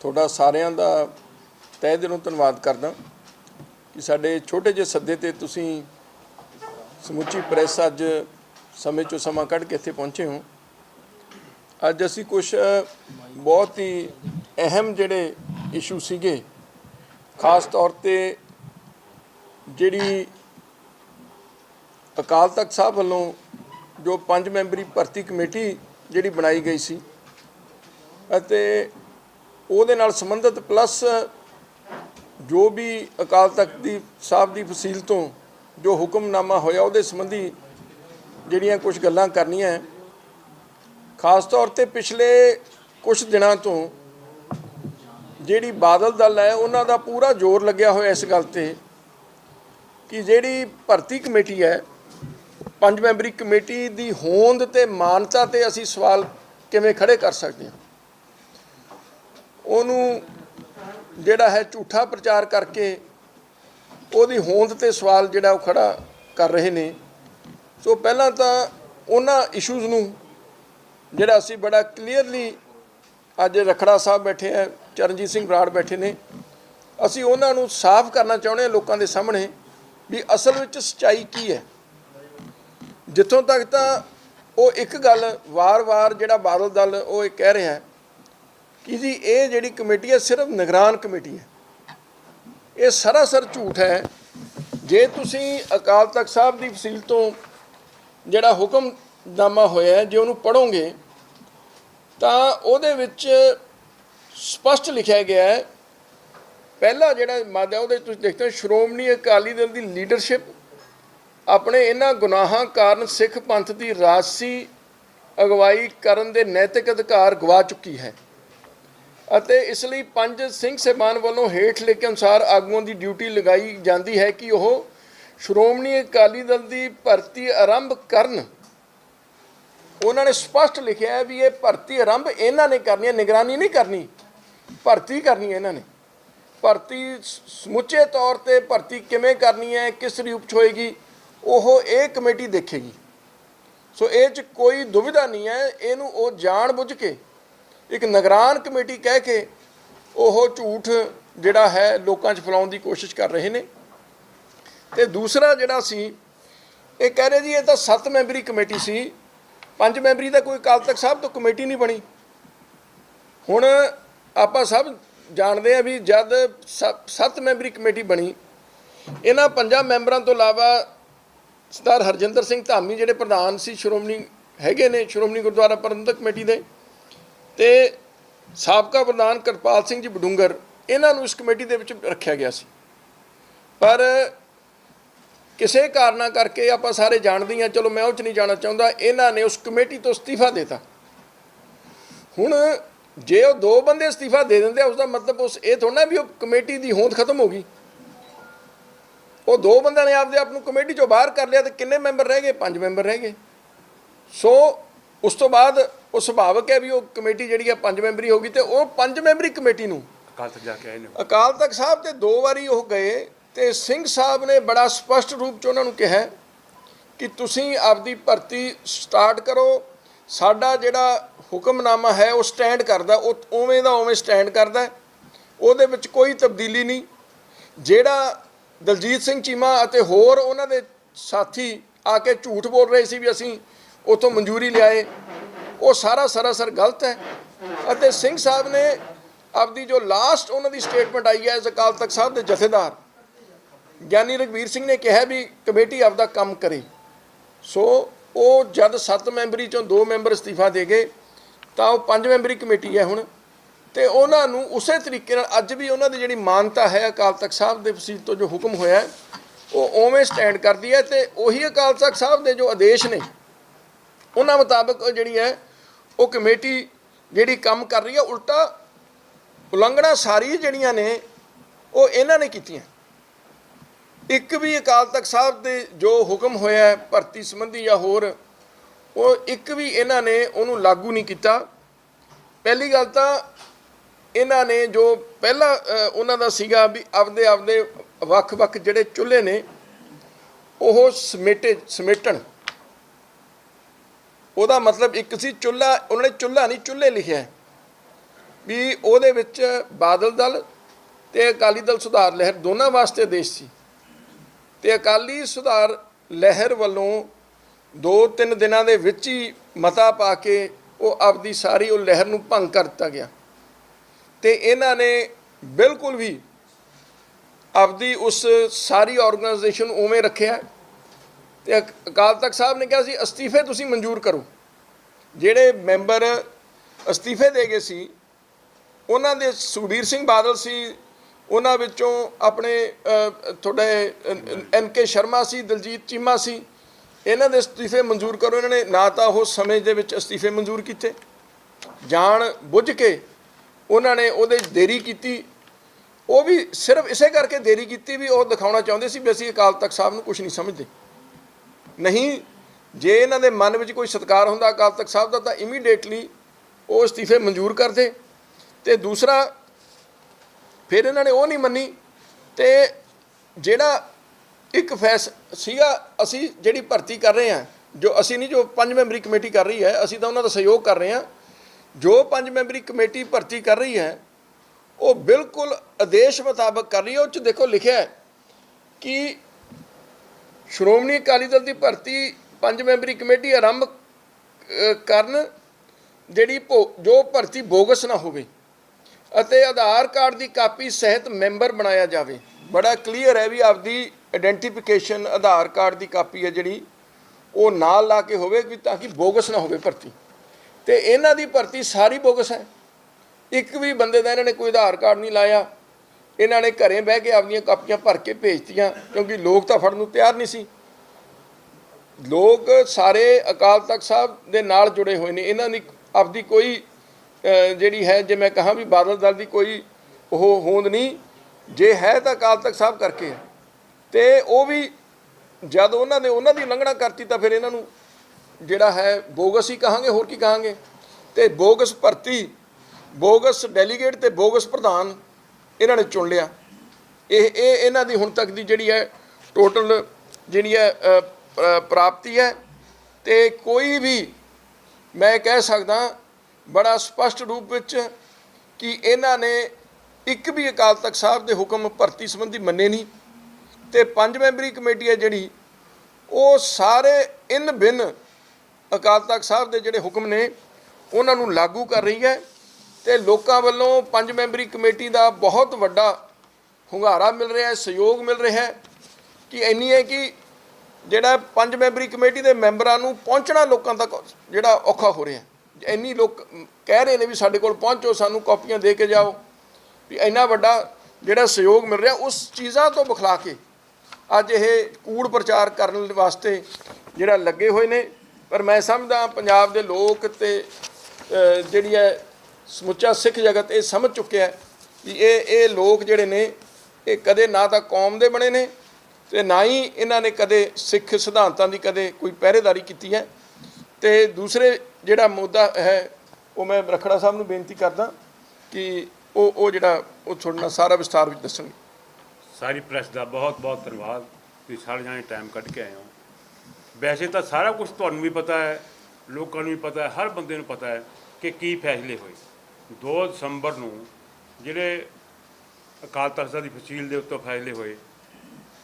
ਤੁਹਾਡਾ ਸਾਰਿਆਂ ਦਾ ਤਹਿ ਦਿਲੋਂ ਧੰਨਵਾਦ ਕਰਦਾ ਕਿ ਸਾਡੇ ਛੋਟੇ ਜਿਹੇ ਸੱਦੇ ਤੇ ਤੁਸੀਂ ਸਮੁੱਚੀ ਪ੍ਰੈਸ ਅੱਜ ਸਮੇਂ ਚੋਂ ਸਮਾਂ ਕੱਢ ਕੇ ਇੱਥੇ ਪਹੁੰਚੇ ਹੋ। ਅੱਜ ਅਸੀਂ ਕੁਝ ਬਹੁਤ ਹੀ ਅਹਿਮ ਜਿਹੜੇ ਇਸ਼ੂ ਸੀਗੇ, ਖਾਸ ਤੌਰ ਤੇ ਜਿਹੜੀ ਅਕਾਲ ਤਖਤ ਸਾਹਿਬ ਵੱਲੋਂ ਜੋ ਪੰਜ ਮੈਂਬਰੀ ਭਰਤੀ ਕਮੇਟੀ ਜਿਹੜੀ ਬਣਾਈ ਗਈ ਸੀ ਅਤੇ ਉਹਦੇ ਨਾਲ ਸੰਬੰਧਿਤ ਪਲੱਸ ਜੋ ਵੀ ਅਕਾਲ ਤਖਤ ਦੀ, ਸਾਹਿਬ ਦੀ ਫਸੀਲ ਤੋਂ ਜੋ ਹੁਕਮਨਾਮਾ ਹੋਇਆ ਉਹਦੇ ਸੰਬੰਧੀ ਜਿਹੜੀਆਂ ਕੁਝ ਗੱਲਾਂ ਕਰਨੀਆਂ ਹੈ। ਖਾਸ ਤੌਰ ਤੇ ਪਿਛਲੇ ਕੁਝ ਦਿਨਾਂ ਤੋਂ ਜਿਹੜੀ ਬਾਦਲ ਦਲ ਹੈ, ਉਹਨਾਂ ਦਾ ਪੂਰਾ ਜ਼ੋਰ ਲੱਗਿਆ ਹੋਇਆ ਇਸ ਗੱਲ ਤੇ ਕਿ ਜਿਹੜੀ ਭਰਤੀ ਕਮੇਟੀ ਹੈ, ਪੰਜ ਮੈਂਬਰੀ ਕਮੇਟੀ ਦੀ ਹੋਂਦ ਤੇ ਮਾਨਤਾ ਤੇ ਅਸੀਂ ਸਵਾਲ ਕਿਵੇਂ ਖੜੇ ਕਰ ਸਕਦੇ ਹਾਂ ਉਹਨੂੰ ਜਿਹੜਾ ਹੈ ਝੂਠਾ ਪ੍ਰਚਾਰ ਕਰਕੇ ਉਹਦੀ ਹੋਂਦ ਤੇ ਸਵਾਲ ਜਿਹੜਾ ਉਹ ਖੜਾ ਕਰ ਰਹੇ ਨੇ। ਸੋ ਪਹਿਲਾਂ ਤਾਂ ਉਹਨਾਂ ਇਸ਼ੂਜ਼ ਨੂੰ ਜਿਹੜਾ ਅਸੀਂ ਬੜਾ ਕਲੀਅਰਲੀ ਅੱਜ ਰਖੜਾ ਸਾਹਿਬ ਬੈਠੇ ਆ, ਚਰਨਜੀਤ ਸਿੰਘ ਬਰਾੜ ਬੈਠੇ ਨੇ। ਅਸੀਂ ਉਹਨਾਂ ਨੂੰ ਸਾਫ਼ ਕਰਨਾ ਚਾਹੁੰਦੇ ਹਾਂ ਲੋਕਾਂ ਦੇ ਸਾਹਮਣੇ ਵੀ ਅਸਲ ਵਿੱਚ ਸਚਾਈ ਕੀ ਹੈ। ਜਿੱਥੋਂ ਤੱਕ ਤਾਂ ਉਹ ਇੱਕ ਗੱਲ ਵਾਰ-ਵਾਰ ਜਿਹੜਾ ਬਾਦਲ ਦਲ ਉਹ ਇਹ ਕਹਿ ਰਿਹਾ ਹੈ ਕਿ ਜੀ ਇਹ ਜਿਹੜੀ ਕਮੇਟੀ ਹੈ ਸਿਰਫ ਨਿਗਰਾਨ ਕਮੇਟੀ ਹੈ। ਇਹ ਸਰਾਸਰ ਝੂਠ ਹੈ। ਜੇ ਤੁਸੀਂ ਅਕਾਲ ਤਖਤ ਸਾਹਿਬ ਦੀ ਫਸੀਲ ਤੋਂ ਜਿਹੜਾ ਹੁਕਮਨਾਮਾ ਹੋਇਆ ਜੇ ਉਹਨੂੰ ਪੜੋਗੇ ਤਾਂ ਉਹਦੇ ਵਿੱਚ ਸਪਸ਼ਟ ਲਿਖਿਆ ਗਿਆ ਹੈ, ਪਹਿਲਾ ਜਿਹੜਾ ਮਾਦਾ ਉਹਦੇ ਤੁਸੀਂ ਦੇਖਦੇ ਹੋ ਸ਼੍ਰੋਮਣੀ ਅਕਾਲੀ ਦਲ ਦੀ ਲੀਡਰਸ਼ਿਪ, ਆਪਣੇ ਇਹਨਾਂ ਗੁਨਾਹਾਂ ਕਾਰਨ ਸਿੱਖ ਪੰਥ ਦੀ ਰਾਜਸੀ ਅਗਵਾਈ ਕਰਨ ਦੇ ਨੈਤਿਕ ਅਧਿਕਾਰ ਗਵਾ ਚੁੱਕੀ ਹੈ। ਅਤੇ ਇਸ ਲਈ ਪੰਜ ਸਿੰਘ ਸਹਿਬਾਨ ਵੱਲੋਂ ਹੇਠ ਲਿਖੇ ਅਨੁਸਾਰ ਆਗੂਆਂ ਦੀ ਡਿਊਟੀ ਲਗਾਈ ਜਾਂਦੀ ਹੈ ਕਿ ਉਹ ਸ਼੍ਰੋਮਣੀ ਅਕਾਲੀ ਦਲ ਦੀ ਭਰਤੀ ਆਰੰਭ ਕਰਨ। ਉਹਨਾਂ ਨੇ ਸਪਸ਼ਟ ਲਿਖਿਆ ਹੈ ਵੀ ਇਹ ਭਰਤੀ ਆਰੰਭ ਇਹਨਾਂ ਨੇ ਕਰਨੀ ਹੈ, ਨਿਗਰਾਨੀ ਨਹੀਂ ਕਰਨੀ, ਭਰਤੀ ਕਰਨੀ ਹੈ ਇਹਨਾਂ ਨੇ। ਭਰਤੀ ਸਮੁੱਚੇ ਤੌਰ ਤੇ ਭਰਤੀ ਕਿਵੇਂ ਕਰਨੀ ਹੈ, ਕਿਸ ਰੂਪ ਚ ਹੋਏਗੀ, ਉਹ ਇਹ ਕਮੇਟੀ ਦੇਖੇਗੀ। ਸੋ ਇਹ ਚ ਕੋਈ ਦੁਵਿਧਾ ਨਹੀਂ ਹੈ, ਇਹਨੂੰ ਉਹ ਜਾਣ ਬੁੱਝ ਕੇ ਇੱਕ ਨਿਗਰਾਨ ਕਮੇਟੀ ਕਹਿ ਕੇ ਉਹ ਝੂਠ ਜਿਹੜਾ ਹੈ ਲੋਕਾਂ 'ਚ ਫੈਲਾਉਣ ਦੀ ਕੋਸ਼ਿਸ਼ ਕਰ ਰਹੇ ਨੇ। ਤੇ ਦੂਸਰਾ ਜਿਹੜਾ ਸੀ, ਇਹ ਕਹਿ ਰਹੇ ਜੀ ਇਹ ਤਾਂ ਸੱਤ ਮੈਂਬਰੀ ਕਮੇਟੀ ਸੀ, ਪੰਜ ਮੈਂਬਰੀ ਦਾ ਕੋਈ ਅਕਾਲ ਤਖਤ ਸਾਹਿਬ ਤੋਂ ਕਮੇਟੀ ਨਹੀਂ ਬਣੀ। ਹੁਣ ਆਪਾਂ ਸਭ ਜਾਣਦੇ ਆ ਵੀ ਜਦ ਸ- ਸੱਤ ਮੈਂਬਰੀ ਕਮੇਟੀ ਬਣੀ, ਇਹਨਾਂ ਪੰਜਾਂ ਮੈਂਬਰਾਂ ਤੋਂ ਇਲਾਵਾ ਸਰਦਾਰ ਹਰਜਿੰਦਰ ਸਿੰਘ ਧਾਮੀ ਜਿਹੜੇ ਪ੍ਰਧਾਨ ਸੀ, ਸ਼੍ਰੋਮਣੀ ਹੈਗੇ ਨੇ ਸ਼੍ਰੋਮਣੀ ਗੁਰਦੁਆਰਾ ਪ੍ਰਬੰਧਕ ਕਮੇਟੀ ਦੇ ਤੇ ਸਾਬਕਾ ਪ੍ਰਧਾਨ ਕਿਰਪਾਲ ਸਿੰਘ ਜੀ ਬਡੂੰਗਰ ਇਹਨਾਂ ਨੂੰ ਇਸ ਕਮੇਟੀ ਦੇ ਵਿੱਚ ਰੱਖਿਆ ਗਿਆ ਸੀ। ਪਰ ਕਿਸੇ ਕਾਰਨਾ ਕਰਕੇ ਆਪਾਂ ਸਾਰੇ ਜਾਣਦੇ ਹਾਂ ਚਲੋ ਮੈਂ ਉਹ ਚ ਨਹੀਂ ਜਾਣਾ ਚਾਹੁੰਦਾ, ਇਹਨਾਂ ਨੇ ਉਸ ਕਮੇਟੀ ਤੋਂ ਅਸਤੀਫਾ ਦਿੱਤਾ। ਹੁਣ ਜੇ ਉਹ ਦੋ ਬੰਦੇ ਅਸਤੀਫਾ ਦੇ ਦਿੰਦੇ ਆ ਉਸ ਦਾ ਮਤਲਬ ਉਸ ਇਹ ਥੋੜਾ ਵੀ ਉਹ ਕਮੇਟੀ ਦੀ ਹੋਂਦ ਖਤਮ ਹੋ ਗਈ। ਉਹ ਦੋ ਬੰਦਿਆਂ ਨੇ ਆਪਦੇ ਆਪ ਨੂੰ ਕਮੇਟੀ ਚੋਂ ਬਾਹਰ ਕਰ ਲਿਆ ਤੇ ਕਿੰਨੇ ਮੈਂਬਰ ਰਹਿ ਗਏ? ਪੰਜ ਮੈਂਬਰ ਰਹਿ ਗਏ। ਸੋ ਉਸ ਤੋਂ ਬਾਅਦ ਉਹ ਸੁਭਾਵਕ ਹੈ ਵੀ ਉਹ ਕਮੇਟੀ ਜਿਹੜੀ ਹੈ ਪੰਜ ਮੈਂਬਰੀ ਹੋਗੀ ਤੇ ਉਹ ਪੰਜ ਮੈਂਬਰੀ ਕਮੇਟੀ ਨੂੰ ਕੱਲ ਤੱਕ ਜਾ ਕੇ ਆਏ ਨੇ ਅਕਾਲ ਤਖਤ ਸਾਹਿਬ ਤੇ ਦੋ ਵਾਰੀ ਉਹ ਗਏ ਤੇ ਸਿੰਘ ਸਾਹਿਬ ਨੇ ਬੜਾ ਸਪਸ਼ਟ ਰੂਪ ਚ ਉਹਨਾਂ ਨੂੰ ਕਿਹਾ ਕਿ ਤੁਸੀਂ ਆਪਦੀ ਭਰਤੀ ਸਟਾਰਟ ਕਰੋ ਸਾਡਾ ਜਿਹੜਾ ਹੁਕਮਨਾਮਾ ਹੈ ਉਹ ਸਟੈਂਡ ਕਰਦਾ ਉਹ ਉਵੇਂ ਦਾ ਉਵੇਂ ਸਟੈਂਡ ਕਰਦਾ। ਉਹਦੇ ਵਿੱਚ ਕੋਈ ਤਬਦੀਲੀ ਨਹੀਂ ਜਿਹੜਾ ਦਲਜੀਤ ਸਿੰਘ ਚੀਮਾ ਅਤੇ ਹੋਰ ਉਹਨਾਂ ਦੇ ਸਾਥੀ ਆ ਕੇ ਝੂਠ ਬੋਲ ਰਹੇ ਸੀ ਵੀ ਅਸੀਂ ਉਥੋਂ ਮਨਜ਼ੂਰੀ ਲਿਆਏ ਉਹ ਸਾਰਾ ਸਰਾਸਰ ਗਲਤ ਹੈ। ਅਤੇ ਸਿੰਘ ਸਾਹਿਬ ਨੇ ਆਪਦੀ ਜੋ ਲਾਸਟ ਉਹਨਾਂ ਦੀ ਸਟੇਟਮੈਂਟ ਆਈ ਹੈ ਐਜ਼ ਅਕਾਲ ਤਖਤ ਸਾਹਿਬ ਦੇ ਜਥੇਦਾਰ, ਗਿਆਨੀ ਰਘਵੀਰ ਸਿੰਘ ਨੇ ਕਿਹਾ ਵੀ ਕਮੇਟੀ ਆਪਦਾ ਕੰਮ ਕਰੇ। ਸੋ ਉਹ ਜਦ 7 ਮੈਂਬਰੀ ਚੋਂ 2 ਮੈਂਬਰ ਅਸਤੀਫਾ ਦੇ ਗਏ, ਤਾਂ ਉਹ 5 ਮੈਂਬਰੀ ਕਮੇਟੀ ਹੈ ਹੁਣ। ਤੇ ਉਹਨਾਂ ਨੂੰ ਉਸੇ ਤਰੀਕੇ ਨਾਲ ਅੱਜ ਵੀ ਉਹਨਾਂ ਦੀ ਜਿਹੜੀ ਮਾਨਤਾ ਹੈ, ਅਕਾਲ ਤਖਤ ਸਾਹਿਬ ਦੇ ਫਸੀਲ ਤੋਂ ਜੋ ਹੁਕਮ ਹੋਇਆ, ਉਹ ਉਵੇਂ ਸਟੈਂਡ ਕਰਦੀ ਹੈ। ਤੇ ਉਹੀ ਅਕਾਲ ਤਖਤ ਸਾਹਿਬ ਦੇ ਜੋ ਆਦੇਸ਼ ਨੇ, ਉਹਨਾਂ ਮੁਤਾਬਕ ਜਿਹੜੀ ਹੈ ਉਹ ਕਮੇਟੀ ਜਿਹੜੀ ਕੰਮ ਕਰ ਰਹੀ ਹੈ, ਉਲਟਾ ਉਲੰਘਣਾ ਸਾਰੀ ਜਿਹੜੀਆਂ ਨੇ, ਉਹ ਇਹਨਾਂ ਨੇ ਕੀਤੀਆਂ। ਇੱਕ ਵੀ ਅਕਾਲ ਤਖਤ ਸਾਹਿਬ ਦੇ ਜੋ ਹੁਕਮ ਹੋਇਆ ਭਰਤੀ ਸੰਬੰਧੀ ਜਾਂ ਹੋਰ, ਉਹ ਇੱਕ ਵੀ ਇਹਨਾਂ ਨੇ ਉਹਨੂੰ ਲਾਗੂ ਨਹੀਂ ਕੀਤਾ। ਪਹਿਲੀ ਗੱਲ ਤਾਂ ਇਹਨਾਂ ਨੇ ਜੋ ਪਹਿਲਾ ਉਹਨਾਂ ਦਾ ਸੀਗਾ ਵੀ ਆਪਦੇ ਆਪਦੇ ਵੱਖ-ਵੱਖ ਜਿਹੜੇ ਚੁੱਲ੍ਹੇ ਨੇ, ਉਹ ਸਮੇਟੇ ਸਮੇਟਣ। ਉਹਦਾ ਮਤਲਬ ਇੱਕ ਸੀ ਚੁੱਲ੍ਹਾ, ਉਹਨਾਂ ਨੇ ਚੁੱਲ੍ਹਾ ਨਹੀਂ, ਚੁੱਲ੍ਹੇ ਲਿਖਿਆ ਵੀ ਉਹਦੇ ਵਿੱਚ ਬਾਦਲ ਦਲ ਤੇ ਅਕਾਲੀ ਦਲ ਸੁਧਾਰ ਲਹਿਰ ਦੋਨਾਂ ਵਾਸਤੇ ਦੇਸ਼ ਸੀ। ਤੇ ਅਕਾਲੀ ਸੁਧਾਰ ਲਹਿਰ ਵੱਲੋਂ ਦੋ ਤਿੰਨ ਦਿਨਾਂ ਦੇ ਵਿੱਚ ਹੀ ਮਤਾ ਪਾ ਕੇ ਉਹ ਆਪਦੀ ਸਾਰੀ ਉਹ ਲਹਿਰ ਨੂੰ ਭੰਗ ਕਰ ਦਿੱਤਾ ਗਿਆ। ਤੇ ਇਹਨਾਂ ਨੇ ਬਿਲਕੁਲ ਵੀ ਆਪਦੀ ਉਸ ਸਾਰੀ ਆਰਗੇਨਾਈਜੇਸ਼ਨ ਉਵੇਂ ਰੱਖਿਆ। ਤੇ ਅਕ- ਅਕਾਲ ਤਖਤ ਸਾਹਿਬ ਨੇ ਕਿਹਾ ਸੀ, ਅਸਤੀਫੇ ਤੁਸੀਂ ਮਨਜ਼ੂਰ ਕਰੋ। ਜਿਹੜੇ ਮੈਂਬਰ ਅਸਤੀਫੇ ਦੇ ਗਏ ਸੀ, ਉਹਨਾਂ ਦੇ ਸੁਖਬੀਰ ਸਿੰਘ ਬਾਦਲ ਸੀ, ਉਹਨਾਂ ਵਿੱਚੋਂ ਆਪਣੇ ਤੁਹਾਡੇ ਐਨ ਕੇ ਸ਼ਰਮਾ ਸੀ, ਦਲਜੀਤ ਚੀਮਾ ਸੀ, ਇਹਨਾਂ ਦੇ ਅਸਤੀਫੇ ਮਨਜ਼ੂਰ ਕਰੋ। ਇਹਨਾਂ ਨੇ ਨਾ ਤਾਂ ਉਹ ਸਮੇਂ ਦੇ ਵਿੱਚ ਅਸਤੀਫੇ ਮਨਜ਼ੂਰ ਕੀਤੇ। ਜਾਣ ਬੁੱਝ ਕੇ ਉਹਨਾਂ ਨੇ ਉਹਦੇ ਦੇਰੀ ਕੀਤੀ। ਉਹ ਵੀ ਸਿਰਫ ਇਸੇ ਕਰਕੇ ਦੇਰੀ ਕੀਤੀ ਵੀ ਉਹ ਦਿਖਾਉਣਾ ਚਾਹੁੰਦੇ ਸੀ ਵੀ ਅਸੀਂ ਅਕਾਲ ਤਖਤ ਸਾਹਿਬ ਨੂੰ ਕੁਝ ਨਹੀਂ ਸਮਝਦੇ। ਨਹੀਂ, ਜੇ ਇਹਨਾਂ ਦੇ ਮਨ ਵਿੱਚ ਕੋਈ ਸਤਿਕਾਰ ਹੁੰਦਾ ਅਕਾਲ ਤਖਤ ਸਾਹਿਬ ਦਾ, ਤਾਂ ਇਮੀਡੀਏਟਲੀ ਉਹ ਅਸਤੀਫੇ ਮਨਜ਼ੂਰ ਕਰਦੇ। ਤੇ ਦੂਸਰਾ, ਫਿਰ ਇਹਨਾਂ ਨੇ ਉਹ ਨਹੀਂ ਮੰਨੀ, ਤੇ ਜਿਹੜਾ ਇੱਕ ਫੈਸ ਸੀਗਾ, ਅਸੀਂ ਜਿਹੜੀ ਭਰਤੀ ਕਰ ਰਹੇ ਹਾਂ, ਜੋ ਅਸੀਂ ਨਹੀਂ, ਜੋ ਪੰਜ ਮੈਂਬਰੀ ਕਮੇਟੀ ਕਰ ਰਹੀ ਹੈ, ਅਸੀਂ ਤਾਂ ਉਹਨਾਂ ਦਾ ਸਹਿਯੋਗ ਕਰ ਰਹੇ ਹਾਂ। ਜੋ ਪੰਜ ਮੈਂਬਰੀ ਕਮੇਟੀ ਭਰਤੀ ਕਰ ਰਹੀ ਹੈ, ਉਹ ਬਿਲਕੁਲ ਆਦੇਸ਼ ਮੁਤਾਬਕ ਕਰ ਰਹੀ ਹੈ। ਉਹ ਚ ਦੇਖੋ ਲਿਖਿਆ ਹੈ ਕਿ ਸ਼੍ਰੋਮਣੀ ਅਕਾਲੀ ਦਲ ਦੀ ਭਰਤੀ ਪੰਜ ਮੈਂਬਰੀ ਕਮੇਟੀ ਆਰੰਭ ਕਰਨ ਜਿਹੜੀ ਭੋ- ਜੋ ਭਰਤੀ ਬੋਗਸ ਨਾ ਹੋਵੇ ਅਤੇ ਆਧਾਰ ਕਾਰਡ ਦੀ ਕਾਪੀ ਸਹਿਤ ਮੈਂਬਰ ਬਣਾਇਆ ਜਾਵੇ। ਬੜਾ ਕਲੀਅਰ ਹੈ ਵੀ ਆਪਦੀ ਆਇਡੈਂਟੀਫਿਕੇਸ਼ਨ ਆਧਾਰ ਕਾਰਡ ਦੀ ਕਾਪੀ ਹੈ ਜਿਹੜੀ, ਉਹ ਨਾਲ ਲਾ ਕੇ ਹੋਵੇ ਵੀ ਤਾਂ ਕਿ ਬੋਗਸ ਨਾ ਹੋਵੇ ਭਰਤੀ। ਤੇ ਇਹਨਾਂ ਦੀ ਭਰਤੀ ਸਾਰੀ ਬੋਗਸ ਹੈ। ਇੱਕ ਵੀ ਬੰਦੇ ਦਾ ਇਹਨਾਂ ਨੇ ਕੋਈ ਆਧਾਰ ਕਾਰਡ ਨਹੀਂ ਲਾਇਆ ਇਹਨਾਂ ਨੇ ਘਰੇ ਬਹਿ ਕੇ ਆਪਣੀਆਂ ਕਾਪੀਆਂ ਭਰ ਕੇ ਭੇਜਤੀਆਂ, ਕਿਉਂਕਿ ਲੋਕ ਤਾਂ ਫੜਨ ਨੂੰ ਤਿਆਰ ਨਹੀਂ ਸੀ। ਲੋਕ ਸਾਰੇ ਅਕਾਲ ਤਖਤ ਸਾਹਿਬ ਦੇ ਨਾਲ ਜੁੜੇ ਹੋਏ ਨੇ। ਇਹਨਾਂ ਦੀ ਆਪਦੀ ਕੋਈ ਜਿਹੜੀ ਹੈ, ਜੇ ਮੈਂ ਕਹਾਂ ਵੀ ਬਾਦਲ ਦਲ ਦੀ ਕੋਈ ਉਹ ਹੋਂਦ ਨਹੀਂ। ਜੇ ਹੈ ਤਾਂ ਅਕਾਲ ਤਖਤ ਸਾਹਿਬ ਕਰਕੇ। ਹੈ ਤੇ ਉਹ ਵੀ ਜਦ ਉਹਨਾਂ ਨੇ ਉਹਨਾਂ ਦੀ ਉਲੰਘਣਾ ਕਰਤੀ ਤਾਂ ਫਿਰ ਇਹਨਾਂ ਨੂੰ ਜਿਹੜਾ ਹੈ ਬੋਗਸ ਹੀ ਕਹਾਂਗੇ, ਹੋਰ ਕੀ ਕਹਾਂਗੇ? ਤੇ ਬੋਗਸ ਭਰਤੀ, ਬੋਗਸ ਡੈਲੀਗੇਟ ਤੇ ਬੋਗਸ ਪ੍ਰਧਾਨ ਇਹਨਾਂ ਨੇ ਚੁਣ ਲਿਆ। ਇਹ ਇਹ ਇਹਨਾਂ ਦੀ ਹੁਣ ਤੱਕ ਦੀ ਜਿਹੜੀ ਹੈ ਟੋਟਲ ਜਿਹੜੀ ਹੈ ਪ੍ਰਾਪਤੀ ਹੈ। ਤੇ ਕੋਈ ਵੀ ਮੈਂ ਕਹਿ ਸਕਦਾ ਬੜਾ ਸਪਸ਼ਟ ਰੂਪ ਵਿੱਚ ਕਿ ਇਹਨਾਂ ਨੇ ਇੱਕ ਵੀ ਅਕਾਲ ਤਖਤ ਸਾਹਿਬ ਦੇ ਹੁਕਮ ਭਰਤੀ ਸੰਬੰਧੀ ਮੰਨੇ ਨਹੀਂ। ਤੇ ਪੰਜ ਮੈਂਬਰੀ ਕਮੇਟੀ ਹੈ ਜਿਹੜੀ, ਉਹ ਸਾਰੇ ਇਨ ਬਿਨ ਅਕਾਲ ਤਖਤ ਸਾਹਿਬ ਦੇ ਜਿਹੜੇ ਹੁਕਮ ਨੇ, ਉਹਨਾਂ ਨੂੰ ਲਾਗੂ ਕਰ ਰਹੀ ਹੈ। ਤੇ ਲੋਕਾਂ ਵੱਲੋਂ ਪੰਜ ਮੈਂਬਰੀ ਕਮੇਟੀ ਦਾ ਬਹੁਤ ਵੱਡਾ ਹੁੰਗਾਰਾ ਮਿਲ ਰਿਹਾ ਹੈ, ਸਹਿਯੋਗ ਮਿਲ ਰਿਹਾ ਹੈ ਕਿ ਇੰਨੀ ਹੈ ਕਿ ਜਿਹੜਾ ਪੰਜ ਮੈਂਬਰੀ ਕਮੇਟੀ ਦੇ ਮੈਂਬਰਾਂ ਨੂੰ ਪਹੁੰਚਣਾ ਲੋਕਾਂ ਤੱਕ ਜਿਹੜਾ ਔਖਾ ਹੋ ਰਿਹਾ ਇੰਨੀ ਲੋਕ ਕਹਿ ਰਹੇ ਨੇ ਵੀ ਸਾਡੇ ਕੋਲ ਪਹੁੰਚੋ, ਸਾਨੂੰ ਕਾਪੀਆਂ ਦੇ ਕੇ ਜਾਓ। ਵੀ ਇੰਨਾ ਵੱਡਾ ਜਿਹੜਾ ਸਹਿਯੋਗ ਮਿਲ ਰਿਹਾ, ਉਸ ਚੀਜ਼ਾਂ ਤੋਂ ਬਖਲਾ ਕੇ ਅੱਜ ਇਹ ਕੂੜ ਪ੍ਰਚਾਰ ਕਰਨ ਵਾਸਤੇ ਜਿਹੜਾ ਲੱਗੇ ਹੋਏ ਨੇ। ਪਰ ਮੈਂ ਸਮਝਦਾ ਪੰਜਾਬ ਦੇ ਲੋਕ ਤੇ ਜਿਹੜੀ ਹੈ ਸਮੁੱਚਾ ਸਿੱਖ ਜਗਤ ਇਹ ਸਮਝ ਚੁੱਕਿਆ ਹੈ ਕਿ ਇਹ ਇਹ ਲੋਕ ਜਿਹੜੇ ਨੇ, ਇਹ ਕਦੇ ਨਾ ਤਾਂ ਕੌਮ ਦੇ ਬਣੇ ਨੇ ਤੇ ਨਾ ਹੀ ਇਹਨਾਂ ਨੇ ਕਦੇ ਸਿੱਖ ਸਿਧਾਂਤਾਂ ਦੀ ਕਦੇ ਕੋਈ ਪਹਿਰੇਦਾਰੀ ਕੀਤੀ ਹੈ। ਤੇ ਦੂਸਰੇ ਜਿਹੜਾ ਮੁੱਦਾ ਹੈ, ਉਹ ਮੈਂ ਰਖੜਾ ਸਾਹਿਬ ਨੂੰ ਬੇਨਤੀ ਕਰਦਾ ਕਿ ਉਹ ਉਹ ਜਿਹੜਾ ਉਹ ਤੁਹਾਡੇ ਨਾਲ ਸਾਰਾ ਵਿਸਥਾਰ ਵਿੱਚ ਦੱਸਣਗੇ। ਸਾਰੀ ਪ੍ਰੈਸ ਦਾ ਬਹੁਤ ਬਹੁਤ ਧੰਨਵਾਦ। ਤੁਸੀਂ ਸਾਰੇ ਜਾਣੇ ਟਾਈਮ ਕੱਢ ਕੇ ਆਏ ਹੋ। ਵੈਸੇ ਤਾਂ ਸਾਰਾ ਕੁਝ ਤੁਹਾਨੂੰ ਵੀ ਪਤਾ ਹੈ, ਲੋਕਾਂ ਨੂੰ ਵੀ ਪਤਾ ਹੈ, ਹਰ ਬੰਦੇ ਨੂੰ ਪਤਾ ਹੈ ਕਿ ਕੀ ਫੈਸਲੇ ਹੋਏ। 2 ਦਸੰਬਰ ਨੂੰ ਜਿਹੜੇ ਅਕਾਲ ਤਖਤ ਸਾਹਿਬ ਦੀ ਫਸੀਲ ਦੇ ਉੱਤੇ ਫੈਸਲੇ ਹੋਏ,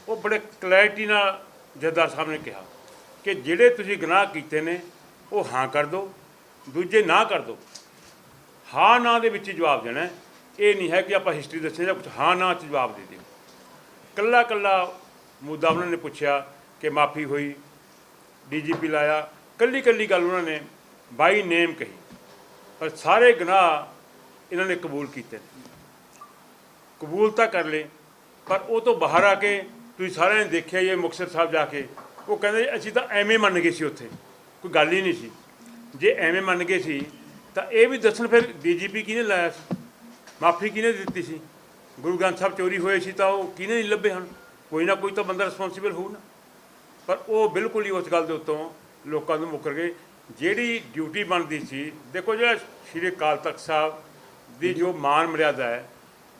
ਉਹ ਬੜੇ ਕਲੈਰਿਟੀ ਨਾਲ ਜੱਦਾਰ ਸਾਹਿਬ ਨੇ ਕਿਹਾ ਕਿ ਜਿਹੜੇ ਤੁਸੀਂ ਗੁਨਾਹ ਕੀਤੇ ਨੇ, ਉਹ ਹਾਂ ਕਰ ਦਿਓ ਦੂਜੇ ਨਾ ਕਰ ਦਿਓ ਹਾਂ ਨਾ ਦੇ ਵਿੱਚ ਜਵਾਬ ਦੇਣਾ ਇਹ ਨਹੀਂ ਹੈ ਕਿ ਆਪਾਂ ਹਿਸਟਰੀ ਦੱਸੇ ਜਾਂ ਕੁਝ ਹਾਂ ਨਾ ਚ ਜਵਾਬ ਦੇ ਦਿਓ ਕੱਲਾ ਕੱਲਾ ਮੁੱਦਾ ਉਹਨਾਂ ਨੇ ਪੁੱਛਿਆ ਕਿ ਮਾਫੀ ਹੋਈ ਡੀਜੀਪੀ ਲਾਇਆ। ਕੱਲੀ ਕੱਲੀ ਗੱਲ ਉਹਨਾਂ ਨੇ ਬਾਈ ਨੇਮ ਕਹੀ। ਪਰ ਸਾਰੇ ਗੁਨਾਹ ਇਹਨਾਂ ਨੇ ਕਬੂਲ ਕੀਤੇ। ਕਬੂਲ ਤਾਂ ਕਰ ਲਏ, ਪਰ ਉਹ ਤੋਂ ਬਾਹਰ ਆ ਕੇ ਤੁਸੀਂ ਸਾਰਿਆਂ ਨੇ ਦੇਖਿਆ ਹੀ ਇਹ ਮੁਕਤਸਰ ਸਾਹਿਬ ਜਾ ਕੇ, ਉਹ ਕਹਿੰਦੇ ਅਸੀਂ ਤਾਂ ਐਵੇਂ ਮੰਨ ਗਏ ਸੀ ਉੱਥੇ, ਕੋਈ ਗੱਲ ਹੀ ਨਹੀਂ ਸੀ। ਜੇ ਐਵੇਂ ਮੰਨ ਗਏ ਸੀ, ਤਾਂ ਇਹ ਵੀ ਦੱਸਣ ਫਿਰ ਡੀਜੀਪੀ ਕਿਹਨੇ ਲਾਇਆ ਸੀ? ਮਾਫੀ ਕਿਹਨੇ ਦਿੱਤੀ ਸੀ? ਗੁਰੂ ਗ੍ਰੰਥ ਸਾਹਿਬ ਚੋਰੀ ਹੋਏ ਸੀ ਤਾਂ ਉਹ ਕਿਹਨੇ ਨਹੀਂ ਲੱਭੇ ਹਨ? ਕੋਈ ਨਾ ਕੋਈ ਤਾਂ ਬੰਦਾ ਰਿਸਪੌਂਸਿਬਲ ਹੋਊ ਨਾ। ਪਰ ਉਹ ਬਿਲਕੁਲ ਹੀ ਉਸ ਗੱਲ ਦੇ ਉੱਤੋਂ ਲੋਕਾਂ ਨੂੰ ਮੁੱਕਰ ਗਏ। ਜਿਹੜੀ ਡਿਊਟੀ ਬਣਦੀ ਸੀ, ਦੇਖੋ ਜਿਹੜਾ ਸ਼੍ਰੀ ਅਕਾਲ ਤਖਤ ਸਾਹਿਬ ਦੀ ਜੋ ਮਾਨ ਮਰਿਆਦਾ ਹੈ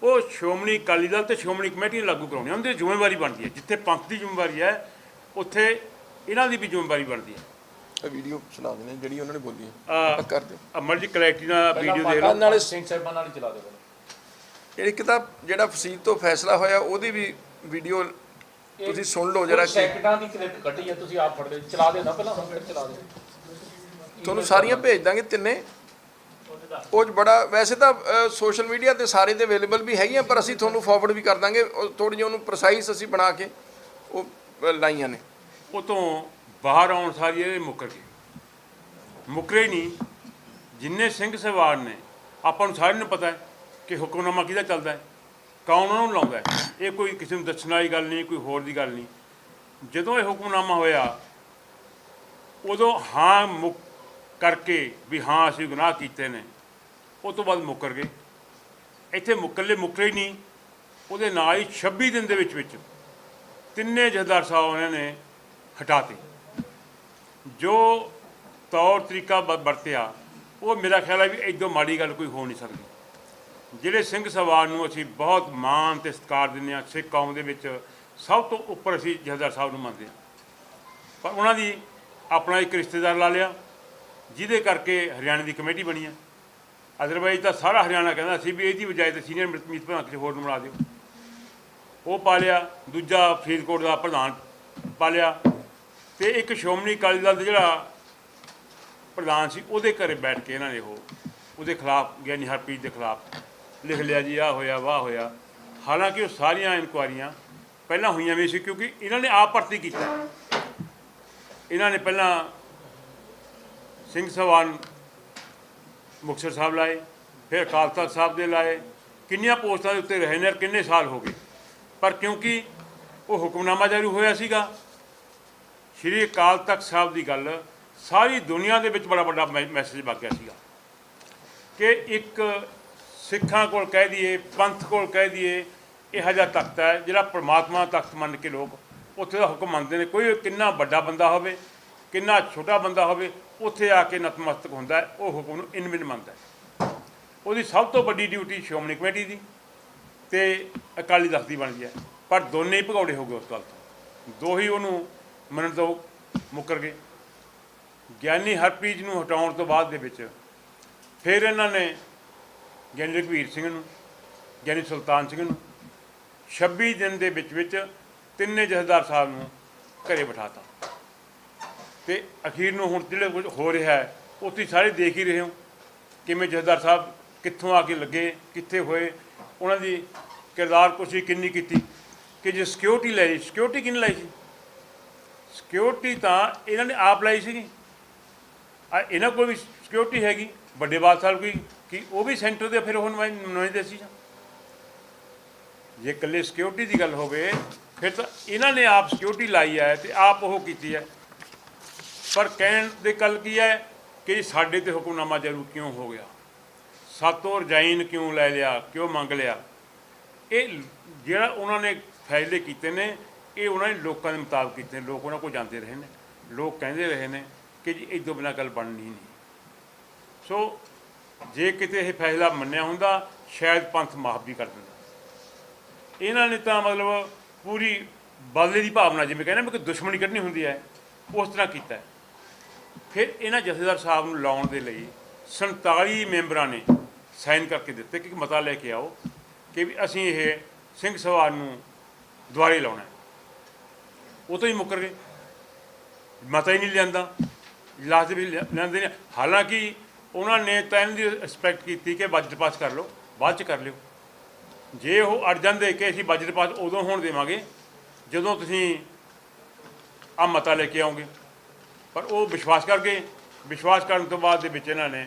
ਉਹ ਸ਼੍ਰੋਮਣੀ ਅਕਾਲੀ ਦਲ ਤੇ ਸ਼੍ਰੋਮਣੀ ਕਮੇਟੀ ਨੇ ਲਾਗੂ ਕਰਾਉਣੀ ਹੈ। ਉਹਦੀ ਜ਼ਿੰਮੇਵਾਰੀ ਬਣਦੀ ਹੈ। ਜਿੱਥੇ ਪੰਥ ਦੀ ਜ਼ਿੰਮੇਵਾਰੀ ਹੈ ਉੱਥੇ ਇਹਨਾਂ ਦੀ ਵੀ ਜ਼ਿੰਮੇਵਾਰੀ ਬਣਦੀ ਹੈ। ਅੱਛਾ ਵੀਡੀਓ ਸੁਣਾ ਦਿੰਦੇ ਜਿਹੜੀ ਉਹਨਾਂ ਨੇ ਬੋਲੀ ਹੈ। ਆ ਕਰ ਦਿਓ। ਅਮਰ ਜੀ ਕਲੈਕਟੀ ਦਾ ਵੀਡੀਓ ਦੇਖ ਨਾਲ ਲਓ ਨਾਲੇ ਸਿੰਘ ਸਾਹਿਬਾਨ ਨਾਲ ਚਲਾ ਦਿਓ ਜਿਹੜੀ ਕਿਤਾਬ ਜਿਹੜਾ ਫਸੀਲ ਤੋਂ ਫੈਸਲਾ ਹੋਇਆ ਉਹਦੀ ਵੀ ਵੀਡੀਓ ਤੁਸੀਂ ਸੁਣ ਲਓ ਜਰਾ ਕਿ ਸੈਕਿੰਡਾਂ ਦੀ ਕਲਿੱਪ ਕੱਢੀ ਹੈ ਤੁਸੀਂ ਆਪ ਫੜਦੇ ਚਲਾ ਦਿਓ ਨਾ ਪਹਿਲਾਂ ਹੁਣ ਫਿਰ ਚਲਾ ਦਿਓ। ਤੁਹਾਨੂੰ ਸਾਰੀਆਂ ਭੇਜ ਦਾਂਗੇ ਤਿੰਨੇ। ਉਹ ਬੜਾ, ਵੈਸੇ ਤਾਂ ਸੋਸ਼ਲ ਮੀਡੀਆ ਤੇ ਸਾਰੇ ਤੇ ਅਵੇਲੇਬਲ ਵੀ ਹੈਗੀਆਂ, ਪਰ ਅਸੀਂ ਤੁਹਾਨੂੰ ਫਾਰਵਰਡ ਵੀ ਕਰ ਦਾਂਗੇ। ਥੋੜੀ ਜਿਹੀ ਉਹਨੂੰ ਪ੍ਰਸਾਈਜ਼ ਅਸੀਂ ਬਣਾ ਕੇ ਉਹ ਲਾਈਆਂ ਨੇ। ਉਹ ਤੋਂ ਬਾਹਰ ਆਉਣ ਸਾਰੀ ਇਹ ਮੁੱਕਰ ਗਏ ਮੁੱਕਰੇ ਹੀ ਨਹੀਂ। ਜਿੰਨੇ ਸਿੰਘ ਸਵਾਰ ਨੇ, ਆਪਾਂ ਨੂੰ ਸਾਰਿਆਂ ਨੂੰ ਪਤਾ ਹੈ ਕਿ ਹੁਕਮਨਾਮਾ ਕਿਹਦਾ ਚੱਲਦਾ ਹੈ, ਕੌਣ ਨੂੰ ਲਾਉਂਦਾ ਹੈ। ਇਹ ਕੋਈ ਕਿਸੇ ਨੂੰ ਦੱਸਣ ਵਾਲੀ ਗੱਲ ਨਹੀਂ, ਕੋਈ ਹੋਰ ਦੀ ਗੱਲ ਨਹੀਂ। ਜਦੋਂ ਇਹ ਹੁਕਮਨਾਮਾ ਹੋਇਆ, ਉਦੋਂ ਹਾਂ ਮੁੱਕ ਕਰਕੇ ਵੀ ਹਾਂ ਅਸੀਂ ਗੁਨਾਹ ਕੀਤੇ ਨੇ। ਉਹ ਤੋਂ ਬਾਅਦ ਮੁੱਕਰ ਗਏ। ਇੱਥੇ ਮੁੱਕਰਲੇ ਮੁੱਕਰੇ ਹੀ ਨਹੀਂ। ਉਹਦੇ ਨਾਲ ਹੀ 26 ਦਿਨ ਦੇ ਵਿੱਚ ਵਿੱਚ ਤਿੰਨੇ ਜਥੇਦਾਰ ਸਾਹਿਬ ਉਹਨਾਂ ਨੇ ਹਟਾਤੇ। ਜੋ ਤੌਰ ਤਰੀਕਾ ਬ- ਵਰਤਿਆ, ਉਹ ਮੇਰਾ ਖਿਆਲ ਹੈ ਵੀ ਇਦੋਂ ਮਾੜੀ ਗੱਲ ਕੋਈ ਹੋ ਨਹੀਂ ਸਕਦੀ। ਜਿਹੜੇ ਸਿੰਘ ਸਵਾਰ ਨੂੰ ਅਸੀਂ ਬਹੁਤ ਮਾਣ ਤੇ ਸਤਿਕਾਰ ਦਿੰਦੇ ਹਾਂ, ਸਿੱਖ ਕੌਮ ਦੇ ਵਿੱਚ ਸਭ ਤੋਂ ਉੱਪਰ ਅਸੀਂ ਜਥੇਦਾਰ ਸਾਹਿਬ ਨੂੰ ਮੰਨਦੇ ਹਾਂ। ਪਰ ਉਹਨਾਂ ਦੀ ਆਪਣਾ ਇੱਕ ਰਿਸ਼ਤੇਦਾਰ ਲਾ ਲਿਆ, ਜਿਹਦੇ ਕਰਕੇ ਹਰਿਆਣਾ ਦੀ ਕਮੇਟੀ ਬਣੀ ਹੈ। ਅਦਰਵਾਈਜ਼ ਤਾਂ ਸਾਰਾ ਹਰਿਆਣਾ ਕਹਿੰਦਾ ਸੀ ਵੀ ਇਹਦੀ ਬਜਾਏ ਤੇ ਸੀਨੀਅਰ ਮੀਤ ਭਣਾ ਕਿਸੇ ਹੋਰ ਨੂੰ ਬਣਾ ਦਿਓ। ਉਹ ਪਾ ਲਿਆ, ਦੂਜਾ ਫਰੀਦਕੋਟ ਦਾ ਪ੍ਰਧਾਨ ਪਾ ਲਿਆ। ਤੇ ਇੱਕ ਸ਼੍ਰੋਮਣੀ ਅਕਾਲੀ ਦਲ ਦਾ ਜਿਹੜਾ ਪ੍ਰਧਾਨ ਸੀ, ਉਹਦੇ ਘਰੇ ਬੈਠ ਕੇ ਇਹਨਾਂ ਨੇ ਉਹ, ਉਹਦੇ ਖਿਲਾਫ, ਗਿਆਨੀ ਹਰਪ੍ਰੀਤ ਦੇ ਖਿਲਾਫ ਲਿਖ ਲਿਆ ਜੀ ਆ ਹੋਇਆ, ਵਾਹ ਹੋਇਆ। ਹਾਲਾਂਕਿ ਉਹ ਸਾਰੀਆਂ ਇਨਕੁਆਰੀਆਂ ਪਹਿਲਾਂ ਹੋਈਆਂ ਵੀ ਸੀ, ਕਿਉਂਕਿ ਇਹਨਾਂ ਨੇ ਆਪ ਭਰਤੀ ਕੀਤਾ। ਇਹਨਾਂ ਨੇ ਪਹਿਲਾਂ ਸਿੰਘ ਸਵਾਨ ਮੁਕਤਸਰ ਸਾਹਿਬ ਲਾਏ, ਫਿਰ ਅਕਾਲ ਤਖਤ ਸਾਹਿਬ ਦੇ ਲਾਏ। ਕਿੰਨੀਆਂ ਪੋਸਟਾਂ ਦੇ ਉੱਤੇ ਰਹੇ ਨੇ ਔਰ ਕਿੰਨੇ ਸਾਲ ਹੋ ਗਏ। ਪਰ ਕਿਉਂਕਿ ਉਹ ਹੁਕਮਨਾਮਾ ਜਾਰੀ ਹੋਇਆ ਸੀਗਾ, ਸ਼੍ਰੀ ਅਕਾਲ ਤਖਤ ਸਾਹਿਬ ਦੀ ਗੱਲ ਸਾਰੀ ਦੁਨੀਆ ਦੇ ਵਿੱਚ ਬੜਾ ਵੱਡਾ ਮੈ- ਮੈਸੇਜ ਵਗ ਸੀਗਾ। ਕਿ ਇੱਕ ਸਿੱਖਾਂ ਕੋਲ ਕਹਿ ਦਈਏ, ਪੰਥ ਕੋਲ ਕਹਿ ਦਈਏ, ਇਹ ਜਿਹਾ ਤਖਤ ਹੈ ਜਿਹੜਾ ਪ੍ਰਮਾਤਮਾ ਤਖਤ ਮੰਨ ਕੇ ਲੋਕ ਉੱਥੇ ਦਾ ਹੁਕਮ ਮੰਨਦੇ ਨੇ। ਕੋਈ ਕਿੰਨਾ ਵੱਡਾ ਬੰਦਾ ਹੋਵੇ, ਕਿੰਨਾ ਛੋਟਾ ਬੰਦਾ ਹੋਵੇ ਉੱਥੇ ਆ ਕੇ ਨਤਮਸਤਕ ਹੁੰਦਾ ਹੈ, ਉਹ ਹੁਕਮ ਨੂੰ ਇਨਮਿਨ ਮੰਨਦਾ ਹੈ। ਉਹਦੀ ਸਭ ਤੋਂ ਵੱਡੀ ਡਿਊਟੀ ਸ਼੍ਰੋਮਣੀ ਕਮੇਟੀ ਦੀ ਤੇ ਅਕਾਲੀ ਦਲ ਦੀ ਬਣਦੀ ਹੈ। ਪਰ ਦੋਨੇ ਹੀ ਭਗੌੜੇ ਹੋ ਗਏ ਉਸ ਗੱਲ ਤੋਂ। ਦੋ ਹੀ ਉਹਨੂੰ ਮੰਨਣ ਤੋਂ ਮੁੱਕਰ ਗਏ। ਗਿਆਨੀ ਹਰਪ੍ਰੀਤ ਨੂੰ ਹਟਾਉਣ ਤੋਂ ਬਾਅਦ ਦੇ ਵਿੱਚ ਫਿਰ ਇਹਨਾਂ ਨੇ ਗਿਆਨੀ ਰਘਵੀਰ ਸਿੰਘ ਨੂੰ, ਗਿਆਨੀ ਸੁਲਤਾਨ ਸਿੰਘ ਨੂੰ 26 ਦਿਨ ਦੇ ਵਿੱਚ ਵਿੱਚ ਤਿੰਨੇ ਜਥੇਦਾਰ ਸਾਹਿਬ ਨੂੰ ਘਰੇ ਬਿਠਾਤਾ ਤੇ ਅਖੀਰ ਨੂੰ ਹੁਣ ਜਿਹੜੇ ਕੁਝ ਹੋ ਰਿਹਾ ਹੈ, ਉਹ ਸਾਰੇ ਦੇਖ ਹੀ ਰਹੇ ਹੋ। ਕਿਵੇਂ ਜਥੇਦਾਰ ਸਾਹਿਬ ਕਿੱਥੋਂ ਆ ਕੇ ਲੱਗੇ, ਕਿੱਥੇ ਹੋਏ, ਉਹਨਾਂ ਦੀ ਕਿਰਦਾਰ ਕੁਸ਼ੀ ਕਿੰਨੀ ਕੀਤੀ। ਕਿ ਜੇ ਸਿਕਿਉਰਿਟੀ ਲੈ ਲਈ ਸਿਕਿਉਰਿਟੀ ਕਿੰਨੀ ਲਾਈ ਸੀ? ਸਿਕਿਉਰਿਟੀ ਤਾਂ ਇਹਨਾਂ ਨੇ ਆਪ ਲਾਈ ਸੀਗੀ। ਆ ਇਹਨਾਂ ਕੋਲ ਵੀ ਸਿਕਿਉਰਿਟੀ ਹੈਗੀ, ਵੱਡੇ ਬਾਦ ਸਾਹਿਬ ਕੋਈ ਕਿ ਉਹ ਵੀ ਸੈਂਟਰ ਦੇ ਫਿਰ ਉਹ ਨੁਮਾਇ- ਨੁਮਾਇੰਦੇ ਸੀ ਜੇ ਇਕੱਲੇ ਸਿਕਿਉਰਿਟੀ ਦੀ ਗੱਲ ਹੋਵੇ, ਫਿਰ ਤਾਂ ਇਹਨਾਂ ਨੇ ਆਪ ਸਿਕਿਉਰਿਟੀ ਲਾਈ ਹੈ ਤੇ ਆਪ ਉਹ ਕੀਤੀ ਹੈ। ਪਰ ਕਹਿਣ ਦੇ ਗੱਲ ਕੀ ਹੈ ਕਿ ਸਾਡੇ ਤੇ ਹੁਕਮਨਾਮਾ ਜਾਰੂ ਕਿਉਂ ਹੋ ਗਿਆ? ਸਾਤੋਂ ਰਜਾਈਨ ਕਿਉਂ ਲੈ ਲਿਆ, ਕਿਉਂ ਮੰਗ ਲਿਆ? ਇਹ ਜਿਹੜਾ ਉਹਨਾਂ ਨੇ ਫੈਸਲੇ ਕੀਤੇ ਨੇ, ਇਹ ਉਹਨਾਂ ਨੇ ਲੋਕਾਂ ਦੇ ਮੁਤਾਬਕ ਕੀਤੇ ਨੇ, ਲੋਕ ਉਹਨਾਂ ਕੋਲ ਜਾਂਦੇ ਰਹੇ ਨੇ। ਲੋਕ ਕਹਿੰਦੇ ਰਹੇ ਨੇ ਕਿ ਜੀ ਇਹ ਤੋਂ ਬਿਨਾਂ ਗੱਲ ਬਣਨੀ ਨਹੀਂ। ਸੋ ਜੇ ਕਿਤੇ ਇਹ ਫੈਸਲਾ ਮੰਨਿਆ ਹੁੰਦਾ, ਸ਼ਾਇਦ ਪੰਥ ਮਾਫ ਵੀ ਕਰ ਦਿੰਦਾ। ਇਹਨਾਂ ਨੇ ਤਾਂ ਮਤਲਬ ਪੂਰੀ ਬਦਲੇ ਦੀ ਭਾਵਨਾ, ਜਿਵੇਂ ਕਹਿੰਦੇ ਨੇ ਕਿ ਦੁਸ਼ਮਣੀ ਕੱਢਣੀ ਹੁੰਦੀ ਹੈ, ਉਸ ਤਰ੍ਹਾਂ ਕੀਤਾ ਫਿਰ ਇਹਨਾਂ ਜਥੇਦਾਰ ਸਾਹਿਬ ਨੂੰ ਲਾਉਣ ਦੇ ਲਈ 47 ਮੈਂਬਰਾਂ ਨੇ ਸਾਈਨ ਕਰਕੇ ਦਿੱਤੇ ਕਿ ਮਤਾ ਲੈ ਕੇ ਆਓ ਕਿ ਵੀ ਅਸੀਂ ਇਹ ਸਿੰਘ ਸਵਾਰ ਨੂੰ ਦੁਆਰੇ ਲਾਉਣਾ ਉਹ ਤੋਂ ਹੀ ਮੁੱਕਰ ਗਏ। ਮਤਾ ਹੀ ਨਹੀਂ ਲਿਆਂਦਾ। ਲਾਸਟ ਵੀ ਲਿਆ- ਲਿਆਂਦੇ ਨੇ। ਹਾਲਾਂਕਿ ਉਹਨਾਂ ਨੇ ਤਾਂ ਇਹਨਾਂ ਦੀ ਰਿਸਪੈਕਟ ਕੀਤੀ ਕਿ ਬਜਟ ਪਾਸ ਕਰ ਲਓ, ਬਾਅਦ ਚ ਕਰ ਲਿਓ। ਜੇ ਉਹ ਅੜ ਜਾਂਦੇ ਕਿ ਅਸੀਂ ਬਜਟ ਪਾਸ ਉਦੋਂ ਹੋਣ ਦੇਵਾਂਗੇ, ਜਦੋਂ ਤੁਸੀਂ ਆ ਮਤਾ ਲੈ ਕੇ ਆਓਗੇ। ਪਰ ਉਹ ਵਿਸ਼ਵਾਸ ਕਰ ਗਏ। ਵਿਸ਼ਵਾਸ ਕਰਨ ਤੋਂ ਬਾਅਦ ਦੇ ਵਿੱਚ ਇਹਨਾਂ ਨੇ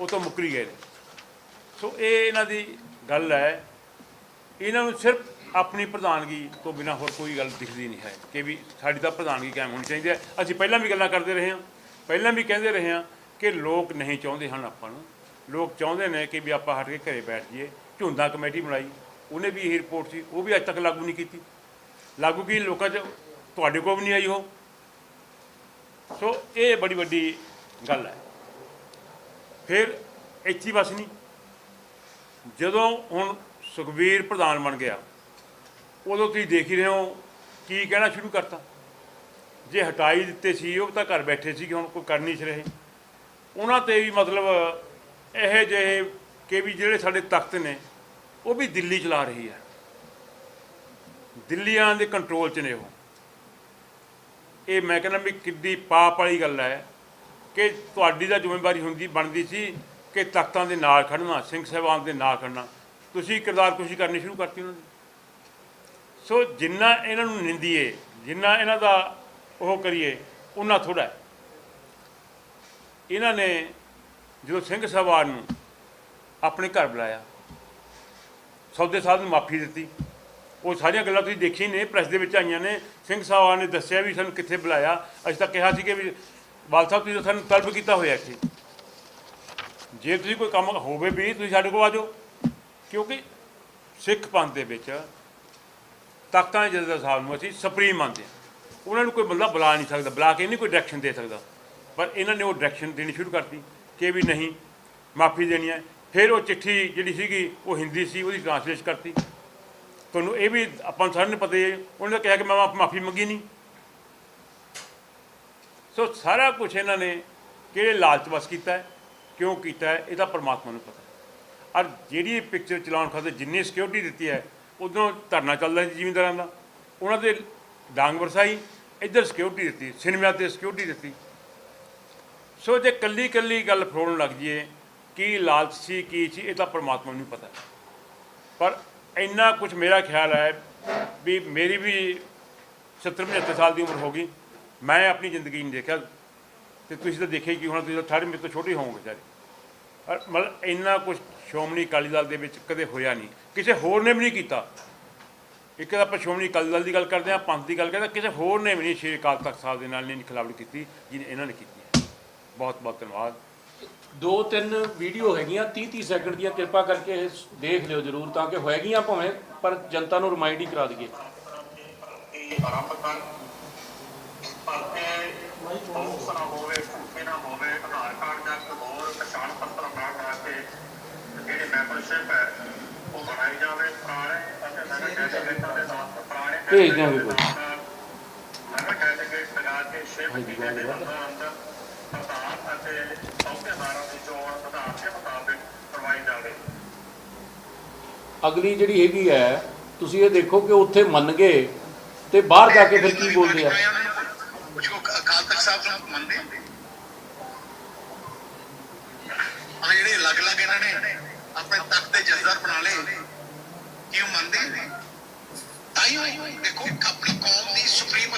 ਉਹ ਤੋਂ ਮੁੱਕਰੀ ਗਏ ਨੇ। ਸੋ ਇਹ ਇਹਨਾਂ ਦੀ ਗੱਲ ਹੈ। ਇਹਨਾਂ ਨੂੰ ਸਿਰਫ ਆਪਣੀ ਪ੍ਰਧਾਨਗੀ ਤੋਂ ਬਿਨਾ ਹੋਰ ਕੋਈ ਗੱਲ ਦਿਖਦੀ ਨਹੀਂ ਹੈ ਕਿ ਵੀ ਸਾਡੀ ਤਾਂ ਪ੍ਰਧਾਨਗੀ ਕਾਇਮ ਹੋਣੀ ਚਾਹੀਦੀ ਹੈ। ਅਸੀਂ ਪਹਿਲਾਂ ਵੀ ਗੱਲਾਂ ਕਰਦੇ ਰਹੇ ਹਾਂ। ਪਹਿਲਾਂ ਵੀ ਕਹਿੰਦੇ ਰਹੇ ਹਾਂ ਕਿ ਲੋਕ ਨਹੀਂ ਚਾਹੁੰਦੇ ਹਨ ਆਪਾਂ ਨੂੰ। ਲੋਕ ਚਾਹੁੰਦੇ ਨੇ ਕਿ ਵੀ ਆਪਾਂ ਹਟ ਕੇ ਘਰੇ ਬੈਠ ਜਾਈਏ। ਝੁੰਦਾ ਕਮੇਟੀ ਬਣਾਈ। ਉਹਨੇ ਵੀ ਇਹ ਰਿਪੋਰਟ ਸੀ। ਉਹ ਵੀ ਅੱਜ ਤੱਕ ਲਾਗੂ ਨਹੀਂ ਕੀਤੀ। ਲਾਗੂ ਕੀ? ਲੋਕਾਂ 'ਚ ਤੁਹਾਡੇ ਕੋਲ ਵੀ ਨਹੀਂ ਆਈ ਉਹ। ਸੋ ਇਹ ਬੜੀ ਵੱਡੀ ਗੱਲ ਹੈ। ਫਿਰ ਇੱਥੇ ਬਸ ਨਹੀਂ ਜਦੋਂ ਹੁਣ ਸੁਖਬੀਰ ਪ੍ਰਧਾਨ ਬਣ ਗਿਆ, ਉਦੋਂ ਤੁਸੀਂ ਦੇਖ ਹੀ ਰਹੇ ਹੋ ਕੀ ਕਹਿਣਾ ਸ਼ੁਰੂ ਕਰਤਾ। ਜੇ ਹਟਾਈ ਦਿੱਤੇ ਸੀ, ਉਹ ਤਾਂ ਘਰ ਬੈਠੇ ਸੀ ਕਿ ਹੁਣ ਕੋਈ ਕਰ ਨਹੀਂ ਸੀ ਰਹੇ। ਉਹਨਾਂ ਤੇ ਵੀ ਮਤਲਬ ਇਹ ਜਿਹੇ ਕਿ ਵੀ ਜਿਹੜੇ ਸਾਡੇ ਤਖਤ ਨੇ, ਉਹ ਵੀ ਦਿੱਲੀ ਚਲਾ ਰਹੀ ਹੈ। ਦਿੱਲੀਆਂ ਦੇ ਕੰਟਰੋਲ 'ਚ ਨੇ ਉਹ। ਇਹ ਮੈਂ ਕਹਿੰਦਾ ਵੀ ਕਿੱਡੀ ਪਾਪ ਵਾਲੀ ਗੱਲ ਹੈ ਕਿ ਤੁਹਾਡੀ ਦਾ ਜ਼ਿੰਮੇਵਾਰੀ ਹੁੰਦੀ, ਬਣਦੀ ਸੀ ਕਿ ਤਖਤਾਂ ਦੇ ਨਾਲ ਖੜਨਾ ਸਿੰਘ ਸਾਹਿਬਾਨ ਦੇ ਨਾਲ ਖੜਨਾ ਤੁਸੀਂ ਕਿਰਦਾਰ ਕੁਸ਼ੀ ਕਰਨੀ ਸ਼ੁਰੂ ਕਰਤੀ ਉਹਨਾਂ ਦੀ। ਸੋ ਜਿੰਨਾ ਇਹਨਾਂ ਨੂੰ ਨਿੰਦੀਏ, ਜਿੰਨਾ ਇਹਨਾਂ ਦਾ ਉਹ ਕਰੀਏ ਉਹਨਾਂ ਥੋੜਾ ਇਹਨਾਂ ਨੇ ਜਦੋਂ ਸਿੰਘ ਸਾਹਿਬਾਨ ਨੂੰ ਆਪਣੇ ਘਰ ਬੁਲਾਇਆ, ਸੌਦੇ ਸਾਹਿਬ ਨੂੰ ਮਾਫੀ ਦਿੱਤੀ। ਉਹ ਸਾਰੀਆਂ ਗੱਲਾਂ ਤੁਸੀਂ ਦੇਖੀਆਂ ਨੇ, ਪ੍ਰੈਸ ਦੇ ਵਿੱਚ ਆਈਆਂ ਨੇ। ਸਿੰਘ ਸਾਹਿਬਾਨ ਨੇ ਦੱਸਿਆ ਵੀ ਸਾਨੂੰ ਕਿੱਥੇ ਬੁਲਾਇਆ। ਅਸੀਂ ਤਾਂ ਕਿਹਾ ਸੀ ਕਿ ਵੀ ਬਾਲ ਸਾਹਿਬ, ਤੁਸੀਂ ਸਾਨੂੰ ਤਲਬ ਕੀਤਾ ਹੋਇਆ ਇੱਥੇ। ਜੇ ਤੁਸੀਂ ਕੋਈ ਕੰਮ ਹੋਵੇ ਵੀ, ਤੁਸੀਂ ਸਾਡੇ ਕੋਲ ਆ ਜਾਓ। ਕਿਉਂਕਿ ਸਿੱਖ ਪੰਥ ਦੇ ਵਿੱਚ ਤਾਕਤਾਂ ਦੇ ਜੱਦਾ ਸਾਹਿਬ ਨੂੰ ਅਸੀਂ ਸੁਪਰੀਮ ਮੰਨਦੇ ਹਾਂ। ਉਹਨਾਂ ਨੂੰ ਕੋਈ ਬੰਦਾ ਬੁਲਾ ਨਹੀਂ ਸਕਦਾ, ਬੁਲਾ ਕੇ ਨਹੀਂ ਕੋਈ ਡਾਇਰੈਕਸ਼ਨ ਦੇ ਸਕਦਾ। ਪਰ ਇਹਨਾਂ ਨੇ ਉਹ ਡਾਇਰੈਕਸ਼ਨ ਦੇਣੀ ਸ਼ੁਰੂ ਕਰਤੀ ਕਿ ਵੀ ਨਹੀਂ, ਮਾਫੀ ਦੇਣੀ ਹੈ। ਫਿਰ ਉਹ ਚਿੱਠੀ ਜਿਹੜੀ ਸੀਗੀ, ਉਹ ਹਿੰਦੀ ਸੀ, ਉਹਦੀ ਟ੍ਰਾਂਸਲੇਟ ਕਰਤੀ। ਤੁਹਾਨੂੰ ਇਹ ਵੀ ਆਪਾਂ ਨੂੰ ਸਾਰਿਆਂ ਨੂੰ ਪਤਾ ਹੀ ਹੈ, ਉਹਨਾਂ ਕਿਹਾ ਕਿ ਮੈਂ ਮਾਫੀ ਮੰਗੀ ਨਹੀਂ। ਸੋ ਸਾਰਾ ਕੁਝ ਇਹਨਾਂ ਨੇ ਕਿਹੜੇ ਲਾਲਚ ਵਸ ਕੀਤਾ ਹੈ, ਕਿਉਂ ਕੀਤਾ ਹੈ, ਇਹ ਤਾਂ ਪਰਮਾਤਮਾ ਨੂੰ ਪਤਾ ਔਰ ਜਿਹੜੀ ਪਿਕਚਰ ਚਲਾਉਣ ਖਾਤਰ ਜਿੰਨੀ ਸਿਕਿਉਰਿਟੀ ਦਿੱਤੀ ਹੈ, ਉਦੋਂ ਧਰਨਾ ਚੱਲਦਾ ਸੀ ਜ਼ਿਮੀਂਦਾਰਾਂ ਦਾ। ਉਹਨਾਂ ਦੇ ਡਾਂਗ ਵਰਸਾਈ, ਇੱਧਰ ਸਿਕਿਉਰਿਟੀ ਦਿੱਤੀ ਸਿਨੇਮਾ ਤੇ ਸਿਕਿਉਰਿਟੀ ਦਿੱਤੀ। ਸੋ ਜੇ ਕੱਲੀ ਕੱਲੀ ਗੱਲ ਫਰੋਣ ਲੱਗ ਜੀਏ ਕੀ ਲਾਲਚ ਸੀ, ਕੀ ਸੀ, ਇਹ ਤਾਂ ਪਰਮਾਤਮਾ ਨੂੰ ਪਤਾ ਪਰ ਇੰਨਾ ਕੁਝ ਮੇਰਾ ਖਿਆਲ ਹੈ ਵੀ ਮੇਰੀ ਵੀ 70 75 ਸਾਲ ਦੀ ਉਮਰ ਹੋ ਗਈ। ਮੈਂ ਆਪਣੀ ਜ਼ਿੰਦਗੀ ਨਹੀਂ ਦੇਖਿਆ ਤੇ ਤੁਸੀਂ ਤਾਂ ਦੇਖਿਆ ਕਿ ਹੁਣ, ਤੁਸੀਂ ਤਾਂ ਸਾਰੇ ਮੇਰੇ ਤੋਂ ਛੋਟੇ ਹੋਵੋਗੇ ਸਾਰੇ। ਪਰ ਮਤਲਬ ਇੰਨਾ ਕੁਝ ਸ਼੍ਰੋਮਣੀ ਅਕਾਲੀ ਦਲ ਦੇ ਵਿੱਚ ਕਦੇ ਹੋਇਆ ਨਹੀਂ। ਕਿਸੇ ਹੋਰ ਨੇ ਵੀ ਨਹੀਂ ਕੀਤਾ। ਇੱਕ ਤਾਂ ਆਪਾਂ ਸ਼੍ਰੋਮਣੀ ਅਕਾਲੀ ਦਲ ਦੀ ਗੱਲ ਕਰਦੇ ਹਾਂ, ਪੰਥ ਦੀ ਗੱਲ ਕਰਦੇ ਹਾਂ, ਕਿਸੇ ਹੋਰ ਨੇ ਵੀ ਨਹੀਂ ਸ਼੍ਰੀ ਅਕਾਲ ਤਖਤ ਸਾਹਿਬ ਦੇ ਨਾਲ ਨਹੀਂ ਖਿਲਾਫੜੀ ਕੀਤੀ ਜਿਹਨੇ ਇਹਨਾਂ ਨੇ ਕੀਤੀ ਹੈ। ਬਹੁਤ ਬਹੁਤ ਧੰਨਵਾਦ। ਦੋ ਤਿੰਨ ਵੀਡੀਓ ਹੈਗੀਆਂ 30 30 ਸੈਕਿੰਡ ਦੀਆਂ ਕਿਰਪਾ ਕਰਕੇ ਇਹ ਦੇਖ ਲਿਓ ਜਰੂਰ ਤਾਂ ਕਿ ਹੋਏਗੀਆਂ ਭਾਵੇਂ ਪਰ ਜਨਤਾ ਨੂੰ ਰਿਮਾਈਂਡ ਹੀ ਕਰਾ ਦਈਏ ਆਰੰਭ ਕਰਨ ਫੋਕਸ ਨਾ ਹੋਵੇ ਭੁੱਖੇ ਨਾ ਹੋਵੇ ਆਧਾਰ ਕਾਰਡ ਜਾਂ ਕੋਈ ਪਛਾਣ ਪੱਤਰ ਨਾ ਬਣਾ ਕੇ ਜਿਹੜੀ ਮੈਂਬਰਸ਼ਿਪ ਹੈ ਉਹ ਬਣਾਈ ਜਾਵੇ ਪੁਰਾਣੇ ਅਤੇ ਨਵੇਂ ਕੈਂਡੀਡੇਟਾਂ ਦੇ ਨਾਲ ਪੁਰਾਣੇ ਭੇਜ ਦਿਆਂਗੇ ਕੋਈ। ਨਵੇਂ ਕੈਂਡੀਡੇਟ ਲਗਾ ਕੇ ਛੇ ਮਹੀਨੇ ਦੇ ਅੰਦਰ ਅੰਦਰ ਪ੍ਰਧਾਨ ਅਤੇ ਚੌਕੀਦਾਰਾਂ ਦੀ ਚੋਣ ਵਿਧਾਨ ਦੇ ਮੁਤਾਬਿਕ ਕਰਵਾਈ ਜਾਵੇ ਅਗਲੀ ਜਿਹੜੀ ਹੈਗੀ ਹੈ, ਤੁਸੀਂ ਇਹ ਦੇਖੋ ਕਿ ਉੱਥੇ ਮੰਨ ਗਏ ਤੇ ਬਾਹਰ ਜਾ ਕੇ ਫਿਰ ਕੀ ਬੋਲਦੇ ਆ? ਕੁਝ ਅਕਾਲ ਤਖਤ ਸਾਹਿਬ ਨੂੰ ਮੰਨਦੇ ਆ ਜਿਹੜੇ ਅਲੱਗ-ਅਲੱਗ ਇਹਨਾਂ ਨੇ, ਆਪਣੇ ਤਖਤ ਦੇ ਜੱਜ਼ਰ ਬਣਾ ਲਏ ਕੀ ਉਹ ਮੰਨਦੇ ਤਾਈਓ ਦੇਖੋ, ਆਪਣੀ ਕੌਮ ਦੀ ਸੁਪਰੀਮ